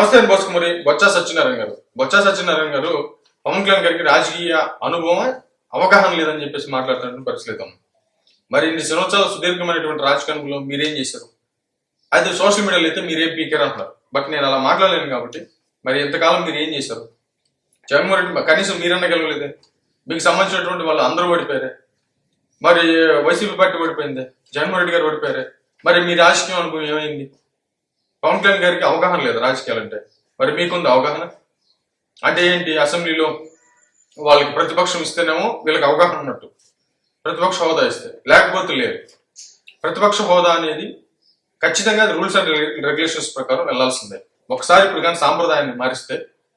నమస్తే అండి బొత్స సత్యనారాయణ గారు. బొత్స సత్యనారాయణ గారు పవన్ కళ్యాణ్ గారికి రాజకీయ అనుభవం అవగాహన లేదని చెప్పేసి మాట్లాడుతున్నట్టు పరిశీలిద్దాం మరి ఇన్ని సంవత్సరాలు సుదీర్ఘమైనటువంటి రాజకీయంలో మీరేం చేశారు? అయితే సోషల్ మీడియాలో అయితే మీరేం పీకారు అంటున్నారు. బట్ నేను అలా మాట్లాడలేను కాబట్టి మరి ఎంతకాలం మీరు ఏం చేశారు? జగన్మోహన్ రెడ్డి కనీసం మీరన్నా గెలవలేదే. మీకు సంబంధించినటువంటి వాళ్ళు అందరూ ఓడిపోయారే. మరి వైసీపీ పార్టీ ఓడిపోయింది. జగన్మోహన్ రెడ్డి గారు ఓడిపోయారే. మరి మీ రాజకీయం అనుభవం ఏమైంది? పవన్ కళ్యాణ్ గారికి అవగాహన లేదు రాజకీయాలు అంటే మరి మీకుంది అవగాహన? అంటే ఏంటి? అసెంబ్లీలో వాళ్ళకి ప్రతిపక్షం ఇస్తేనేమో వీళ్ళకి అవగాహన ఉన్నట్టు. ప్రతిపక్ష హోదా ఇస్తే. లేకపోతే లేదు. ప్రతిపక్ష హోదా అనేది ఖచ్చితంగా రూల్స్ అండ్ రెగ్యులేషన్స్ ప్రకారం వెళ్ళాల్సిందే. ఒకసారి ఇప్పుడు కానీ సాంప్రదాయాన్ని మారిస్తే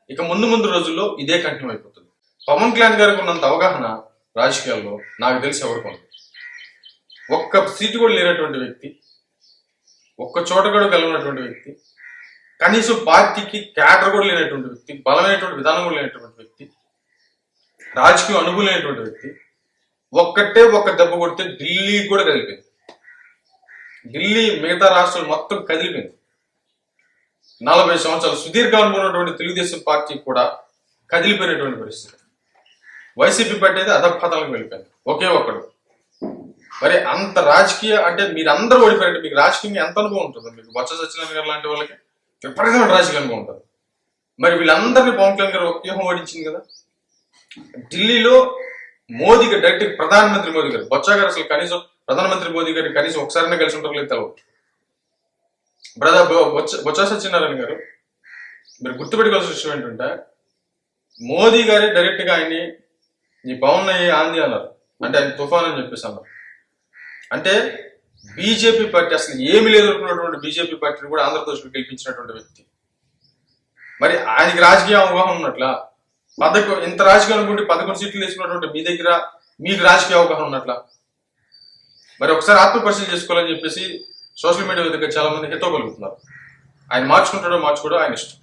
ఇక ముందు ముందు రోజుల్లో ఇదే కంటిన్యూ అయిపోతుంది. పవన్ కళ్యాణ్ గారికి ఉన్నంత అవగాహన రాజకీయాల్లో నాకు తెలిసి ఎవరికి ఉంది ఒక్క సీటు కూడా లేనటువంటి వ్యక్తి ఒక్క చోట కూడా గెలవనటువంటి వ్యక్తి కనీసం పార్టీకి క్యాడర్ కూడా లేనటువంటి వ్యక్తి బలమైనటువంటి విధానం కూడా లేనటువంటి వ్యక్తి రాజకీయ అనుభవం లేనటువంటి వ్యక్తి ఒక్కటే ఒక్క దెబ్బ కొడితే ఢిల్లీ కూడా కదిలిపోయింది. ఢిల్లీ మిగతా రాష్ట్రాలు మొత్తం కదిలిపోయింది. నలభై సంవత్సరాలు సుదీర్ఘ ఉన్నటువంటి తెలుగుదేశం పార్టీ కూడా కదిలిపోయినటువంటి పరిస్థితి. వైసీపీ పార్టీ అయితే అధపతలకు వెళ్ళిపోయింది. ఒకే ఒక్కడు. మరి అంత రాజకీయ అంటే మీరందరూ ఓడిపోయారంటే మీకు రాజకీయంగా ఎంత అనుభవం ఉంటుంది? మీకు బొత్స సత్యనారాయణ గారు లాంటి వాళ్ళకి విపరీతమైన రాజకీయ అనుభవం ఉంటుంది. మరి వీళ్ళందరినీ పవన్ కళ్యాణ్ గారు వ్యూహం ఓడించింది కదా? ఢిల్లీలో మోదీ గారు డైరెక్ట్ ప్రధానమంత్రి మోదీ గారు బొత్స గారు అసలు కనీసం ప్రధానమంత్రి మోదీ గారు కనీసం ఒకసారినే కలిసి ఉంటారు లేదు తెలవదు. బ్రదర్ బొత్స బొత్స సత్యనారాయణ గారు మీరు గుర్తుపెట్టుకోవాల్సిన విషయం ఏంటంటే మోదీ గారే డైరెక్ట్గా ఆయన్ని నీ పవన్ ఆంది అన్నారు. అంటే ఆయన తుఫాన్ అని చెప్పేసి అన్నారు. అంటే బీజేపీ పార్టీ అసలు ఏమి లేదు అనుకున్నటువంటి బీజేపీ పార్టీని కూడా ఆంధ్రప్రదేశ్లో గెలిపించినటువంటి వ్యక్తి. మరి ఆయనకి రాజకీయ అవగాహన ఉన్నట్ల? పదకొ ఇంత రాజకీయం అనుకుంటే పదకొండు సీట్లు తీసుకున్నటువంటి మీ దగ్గర మీకు రాజకీయ అవగాహన ఉన్నట్ల? మరి ఒకసారి ఆత్మపరిశీలన చేసుకోవాలని చెప్పేసి సోషల్ మీడియా వేదిక చాలా మంది హితో కలుగుతున్నారు ఆయన మార్చుకుంటాడో మార్చుకోవడం ఆయన ఇష్టం.